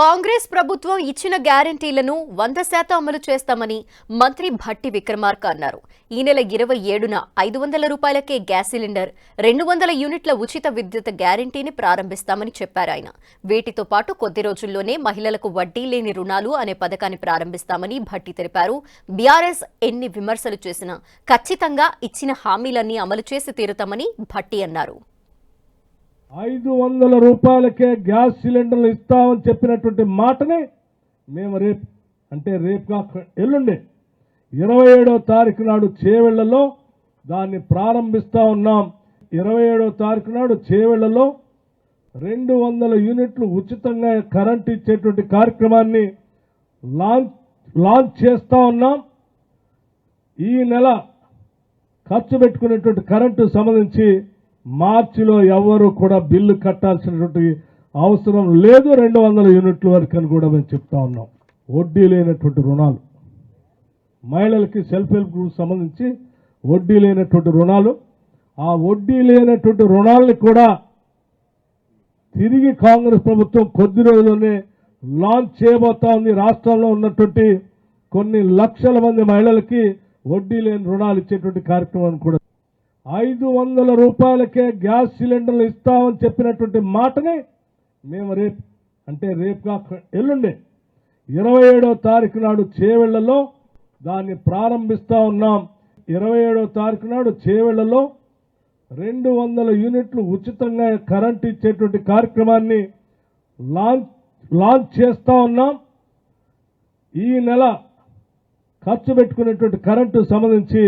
కాంగ్రెస్ ప్రభుత్వం ఇచ్చిన గ్యారంటీలను వంద శాతం అమలు చేస్తామని మంత్రి భట్టి విక్రమార్క అన్నారు. ఈ నెల ఇరవై ఏడున ఐదు వందల రూపాయలకే గ్యాస్ సిలిండర్ రెండు వందల యూనిట్ల ఉచిత విద్యుత్ గ్యారంటీని ప్రారంభిస్తామని చెప్పారు ఆయన. వీటితో పాటు కొద్ది రోజుల్లోనే మహిళలకు వడ్డీ లేని రుణాలు అనే పథకాన్ని ప్రారంభిస్తామని భట్టి తెలిపారు. బీఆర్ఎస్ ఎన్ని విమర్శలు చేసినా ఖచ్చితంగా ఇచ్చిన హామీలన్నీ అమలు చేసి తీరుతామని భట్టి అన్నారు. ఐదు వందల రూపాయలకే గ్యాస్ సిలిండర్లు ఇస్తామని చెప్పినటువంటి మాటని మేము రేపు అంటే రేపు కాక ఎల్లుండి ఇరవై ఏడో తారీఖు నాడు చేవెళ్ళలో దాన్ని ప్రారంభిస్తా ఉన్నాం. ఇరవై ఏడో తారీఖు నాడు చేవెళ్ళలో రెండు వందల యూనిట్లు ఉచితంగా కరెంట్ ఇచ్చేటువంటి కార్యక్రమాన్ని లాంచ్ లాంచ్ చేస్తా ఉన్నాం. ఈ నెల ఖర్చు పెట్టుకునేటువంటి కరెంటు సంబంధించి మార్చిలో ఎవరు కూడా బిల్లు కట్టాల్సినటువంటి అవసరం లేదు రెండు వందల యూనిట్ల వరకు అని కూడా మేము చెప్తా ఉన్నాం. వడ్డీ లేనటువంటి రుణాలు. మహిళలకి సెల్ఫ్ హెల్ప్ గ్రూప్ సంబంధించి వడ్డీ లేనటువంటి రుణాలు. ఆ వడ్డీ లేనటువంటి రుణాలని కూడా తిరిగి కాంగ్రెస్ ప్రభుత్వం కొద్ది రోజుల్లోనే లాంచ్ చేయబోతా ఉంది. రాష్ట్రంలో ఉన్నటువంటి కొన్ని లక్షల మంది మహిళలకి వడ్డీ లేని రుణాలు ఇచ్చేటువంటి కార్యక్రమాన్ని కూడా ఐదు వందల రూపాయలకే గ్యాస్ సిలిండర్లు ఇస్తామని చెప్పినటువంటి మాటని మేము రేపు అంటే రేపు కాక ఎల్లుండి ఇరవై ఏడో తారీఖు నాడు చేవెళ్ళలో దాన్ని ప్రారంభిస్తా ఉన్నాం. ఇరవై ఏడో తారీఖు నాడు చేవెళ్ళలో రెండు వందల యూనిట్లు ఉచితంగా కరెంట్ ఇచ్చేటువంటి కార్యక్రమాన్ని లాంచ్ లాంచ్ చేస్తా ఉన్నాం. ఈ నెల ఖర్చు పెట్టుకునేటువంటి కరెంటు సంబంధించి